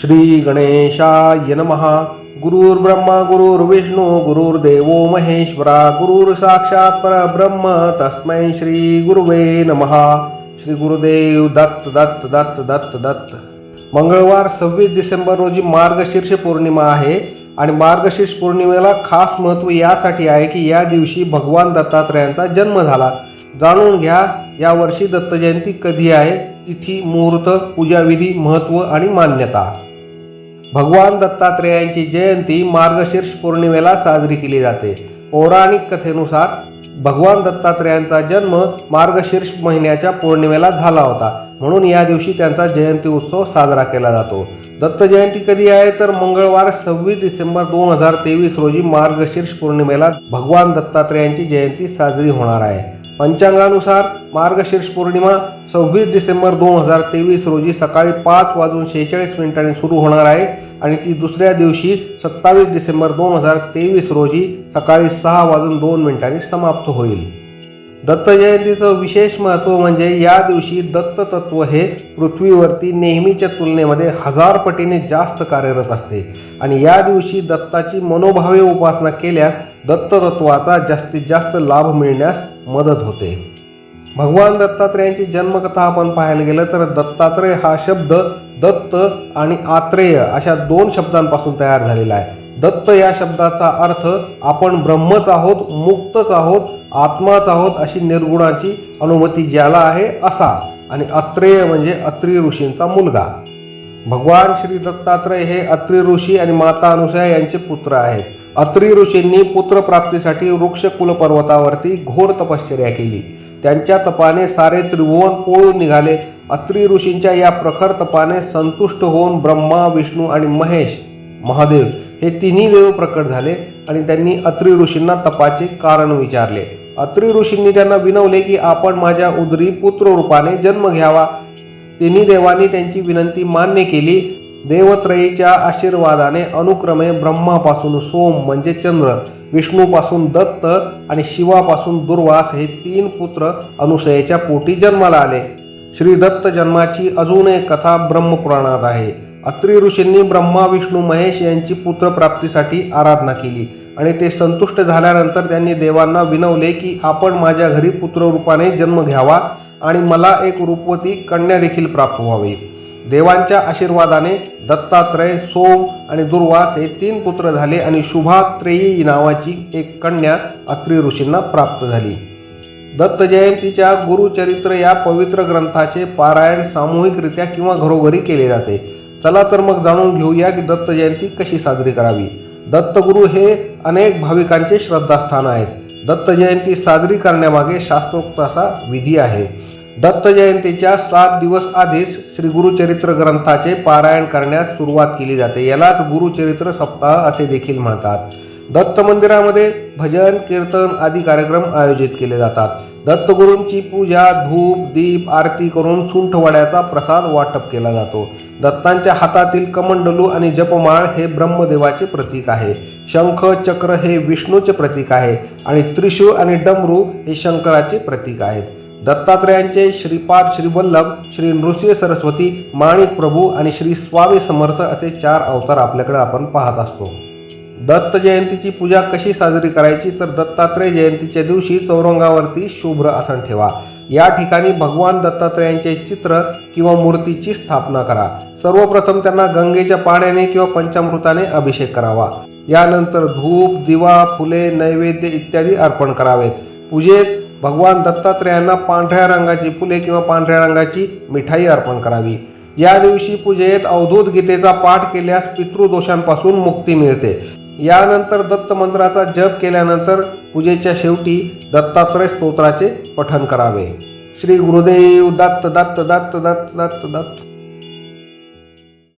श्री गणेशाय नमहा गुरुर्ब्रह्मा गुरुर्विष्णू गुरुर्देव महेश्वरा गुरुर साक्षात परब्रह्म तस्मै श्री गुरुवे नमहा श्री गुरुदेव दत्त दत्त दत्त दत्त दत्त। मंगळवार सव्वीस डिसेंबर रोजी मार्गशीर्ष पौर्णिमा आहे आणि मार्गशीर्ष पौर्णिमेला खास महत्त्व यासाठी आहे की या दिवशी भगवान दत्तात्रयांचा जन्म झाला. जाणून घ्या या वर्षी दत्तजयंती कधी आहे? तिथी मुहूर्त पूजाविधी महत्त्व आणि मान्यता. भगवान दत्तात्रेयांची जयंती मार्गशीर्ष पौर्णिमेला साजरी केली जाते. पौराणिक कथेनुसार भगवान दत्तात्रेयांचा जन्म मार्गशीर्ष महिन्याच्या पौर्णिमेला झाला होता. म्हणून या दिवशी त्यांचा जयंती उत्सव साजरा केला जातो. दत्त जयंती कधी आहे? तर मंगळवार सव्वीस डिसेंबर दोन हजार तेवीस रोजी मार्गशीर्ष पौर्णिमेला भगवान दत्तात्रेयांची जयंती साजरी होणार आहे. पंचांगानुसार मार्गशीर्ष पौर्णिमा सव्वीस डिसेंबर दोन हजार तेवीस रोजी सकाळी पाच वाजून शेहेचाळीस मिनिटांनी सुरू होणार आहे आणि ती दुसऱ्या दिवशी सत्तावीस डिसेंबर दोन हजार तेवीस रोजी सकाळी सहा वाजून दोन मिनिटांनी समाप्त होईल. दत्त जयंतीचं विशेष महत्त्व म्हणजे या दिवशी दत्त तत्व हे पृथ्वीवरती नेहमीच्या तुलनेमध्ये हजार पटीने जास्त कार्यरत असते आणि या दिवशी दत्ताची मनोभावे उपासना केल्यास दत्ततत्वाचा जास्तीत जास्त लाभ मिळण्यास मदत होते. भगवान दत्तात्रेयांची जन्मकथा आपण पाहायला गेलं तर दत्तात्रय हा शब्द दत्त आणि आत्रेय अशा दोन शब्दांपासून तयार झालेला आहे. दत्त या शब्दाचा अर्थ आपण ब्रह्मच आहोत मुक्तच आहोत आत्माच आहोत अशी निर्गुणाची अनुमती ज्याला आहे असा. आणि अत्रेय म्हणजे अत्री ऋषींचा मुलगा. भगवान श्री दत्तात्रय हे अत्री ऋषी आणि माता अनुसया यांचे पुत्र आहेत. अत्री ऋषींनी पुत्रप्राप्तीसाठी वृक्ष पर्वतावरती घोर तपश्चर्या केली. त्यांच्या तपाने सारे त्रिभुवन पोळून निघाले. अत्री ऋषींच्या या प्रखर तपाने संतुष्ट होऊन ब्रह्मा विष्णू आणि महेश महादेव हे तिन्ही देव प्रकट झाले आणि त्यांनी अत्री ऋषींना तपाचे कारण विचारले. अत्री ऋषींनी त्यांना विनवले की आपण माझ्या उदरी पुत्र रूपाने जन्म घ्यावा. तिन्ही देवांनी त्यांची विनंती मान्य केली. देवत्रयीच्या आशीर्वादाने अनुक्रमे ब्रह्मापासून सोम म्हणजे चंद्र विष्णूपासून दत्त आणि शिवापासून दुर्वास हे तीन पुत्र अनुसयेच्या पोटी जन्माला आले. श्री दत्त जन्माची अजून एक कथा ब्रह्मपुराणात आहे. अत्री ऋषींनी ब्रह्मा विष्णू महेश यांची पुत्रप्राप्तीसाठी आराधना केली आणि ते संतुष्ट झाल्यानंतर त्यांनी देवांना विनवले की आपण माझ्या घरी पुत्ररूपाने जन्म घ्यावा आणि मला एक रूपवती कन्या देखील प्राप्त व्हावी. देवांच्या आशीर्वादाने दत्तात्रय सोम आणि दुर्वास हे तीन पुत्र झाले आणि शुभात्रेयी नावाची एक कन्या अत्री ऋषींना प्राप्त झाली. दत्त जयंतीच्या गुरुचरित्र या पवित्र ग्रंथाचे पारायण सामूहिकरित्या किंवा घरोघरी केले जाते. चला तर मग जाणून घेऊया की दत्त जयंती कशी साजरी करावी. दत्तगुरू हे अनेक भाविकांचे श्रद्धास्थान आहेत. दत्त जयंती साजरी करण्यामागे शास्त्रोक्त असा विधी आहे. दत्त जयंतीच्या सात दिवस आधीच श्री गुरुचरित्र ग्रंथाचे पारायण करण्यास सुरुवात केली जाते. यालाच गुरुचरित्र सप्ताह असे देखील म्हणतात. दत्त मंदिरामध्ये भजन कीर्तन आदी कार्यक्रम आयोजित केले जातात. दत्तगुरूंची पूजा धूप दीप आरती करून सुंठवाड्याचा प्रसाद वाटप केला जातो. दत्तांच्या हातातील कमंडलू आणि जपमाळ हे ब्रह्मदेवाचे प्रतीक आहे. शंख चक्र हे विष्णूचे प्रतीक आहे आणि त्रिशूळ आणि डमरू हे शंकराचे प्रतीक आहेत. दत्तात्रयांचे श्रीपाद श्रीवल्लभ श्री नृसिंह सरस्वती माणिक प्रभू आणि श्री स्वामी समर्थ असे चार अवतार आपल्याकडे आपण पाहत असतो. दत्त जयंतीची पूजा कशी साजरी करायची? तर दत्तात्रय जयंतीच्या दिवशी चौरंगावरती शुभ्र आसन ठेवा. या ठिकाणी भगवान दत्तात्रयांचे चित्र किंवा मूर्तीची स्थापना करा. सर्वप्रथम त्यांना गंगेच्या पाण्याने किंवा पंचामृताने अभिषेक करावा. यानंतर धूप दिवा फुले नैवेद्य इत्यादी अर्पण करावेत. पूजेत भगवान दत्तात्रयांना पांढऱ्या रंगाची फुले किंवा पांढऱ्या रंगाची मिठाई अर्पण करावी. या दिवशी पूजेत अवधूत गीतेचा पाठ केल्यास पितृदोषांपासून मुक्ती मिळते. यानंतर दत्त मंत्राचा जप केल्यानंतर पूजेच्या शेवटी दत्तात्रय स्तोत्राचे पठण करावे. श्री गुरुदेव दत्त दत्त दत्त दत्त दत्त दत्त